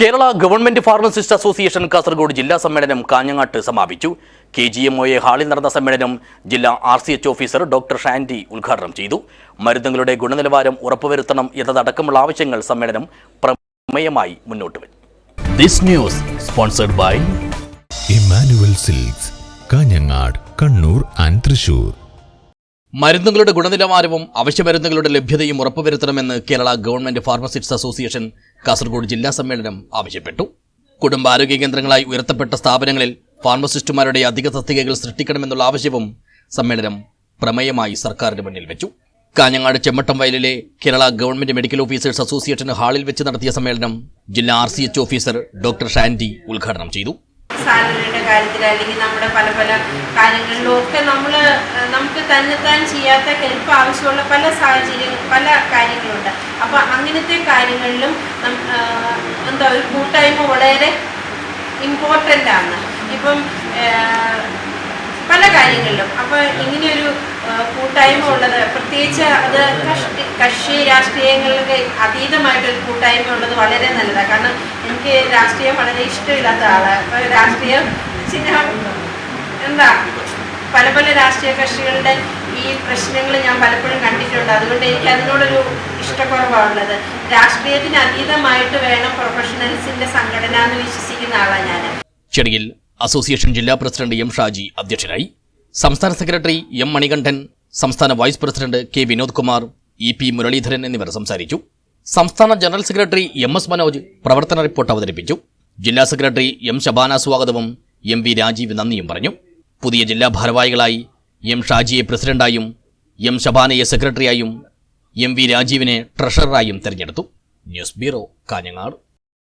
Kerala government pharmacist association Kasaragod ജില്ലാ സമ്മേളനം കാഞ്ഞങ്ങാട്ട് സമാപിച്ചു. K G M O A ഹാളിൽ നടന്ന സമ്മേളനം ജില്ലാ R C H officer doctor Shandy ഉദ്ഘാടനം ചെയ്തു. മരുന്നുകളുടെ ഗുണനിലവാരം ഉറപ്പുവരുത്തണം എന്നതടക്കമുള്ള ആവശ്യങ്ങൾ സമ്മേളനം പ്രമേയമായി മുന്നോട്ട് വരുന്നു this news sponsored by silks Kanhangad Kannur and Thrissur. മരുന്നുകളുടെ ഗുണനിലവാരവും അവശ്യമരുന്നുകളുടെ ലഭ്യതയും ഉറപ്പുവരുത്തണമെന്ന് Kerala government pharmacist association Kasaragod ജില്ലാ സമ്മേളനം ആവശ്യപ്പെട്ടു. കുടുംബാരോഗ്യ കേന്ദ്രങ്ങളായി ഉയർത്തപ്പെട്ട സ്ഥാപനങ്ങളിൽ ഫാർമസിസ്റ്റുമാരുടെ അധിക തസ്തികകൾ സൃഷ്ടിക്കണമെന്നുള്ള ആവശ്യവും സമ്മേളനം പ്രമേയമായി സർക്കാരിന് മുന്നിൽ വെച്ചു. കാഞ്ഞങ്ങാട് ചെമ്മട്ടം വയലിലെ Kerala government medical officers association ഹാളിൽ വെച്ച് നടത്തിയ സമ്മേളനം ജില്ലാ R C H officer doctor Shandy ഉദ്ഘാടനം ചെയ്തു. സാധനങ്ങളുടെ കാര്യത്തിൽ അല്ലെങ്കിൽ നമ്മുടെ പല പല കാര്യങ്ങളിലും ഒക്കെ നമ്മൾ നമുക്ക് തന്നെത്താൻ ചെയ്യാത്ത ഹെൽപ്പ് ആവശ്യമുള്ള പല സാഹചര്യങ്ങൾ പല കാര്യങ്ങളുണ്ട് അപ്പോൾ അങ്ങനത്തെ കാര്യങ്ങളിലും എന്താ ഒരു കൂട്ടായ്മ വളരെ ഇമ്പോർട്ടന്റ് ആണ്. ഇപ്പം പല കാര്യങ്ങളിലും. അപ്പോൾ ഇങ്ങനെയൊരു കൂട്ടായ്മ ഉള്ളത് പ്രത്യേകിച്ച് അത് കക്ഷി രാഷ്ട്രീയങ്ങൾക്ക് അതീതമായിട്ടൊരു കൂട്ടായ്മ ഉള്ളത് വളരെ നല്ലതാണ് കാരണം എനിക്ക് രാഷ്ട്രീയം വളരെ ഇഷ്ടമില്ലാത്ത ആളാണ് അപ്പോൾ രാഷ്ട്രീയം എന്താ പല പല രാഷ്ട്രീയ കക്ഷികളുടെ ഈ പ്രശ്നങ്ങൾ ഞാൻ പലപ്പോഴും കണ്ടിട്ടുണ്ട്. അതുകൊണ്ട് എനിക്ക് അതിനോടൊരു ഇഷ്ടക്കുറവാണുള്ളത്. രാഷ്ട്രീയത്തിന് അതീതമായിട്ട് വേണം പ്രൊഫഷണൽസിന്റെ സംഘടന എന്ന് വിശ്വസിക്കുന്ന ആളാണ് ഞാൻ ചടങ്ങിൽ അസോസിയേഷൻ ജില്ലാ പ്രസിഡന്റ് എം ഷാജി അധ്യക്ഷനായി. സംസ്ഥാന സെക്രട്ടറി എം മണികണ്ഠൻ സംസ്ഥാന vice president K Vinod Kumar E P Muraleedharan എന്നിവർ സംസാരിച്ചു. സംസ്ഥാന general secretary M S Manoj പ്രവർത്തന റിപ്പോർട്ട് അവതരിപ്പിച്ചു. ജില്ലാ സെക്രട്ടറി എം ശബാന സ്വാഗതവും എം വി രാജീവ് നന്ദിയും പറഞ്ഞു. പുതിയ ജില്ലാ ഭാരവാഹികളായി എം ഷാജിയെ പ്രസിഡന്റായും എം ശബാനയെ സെക്രട്ടറിയായും എം വി രാജീവിനെ ട്രഷററായും തെരഞ്ഞെടുത്തു. News bureau Kanhangad.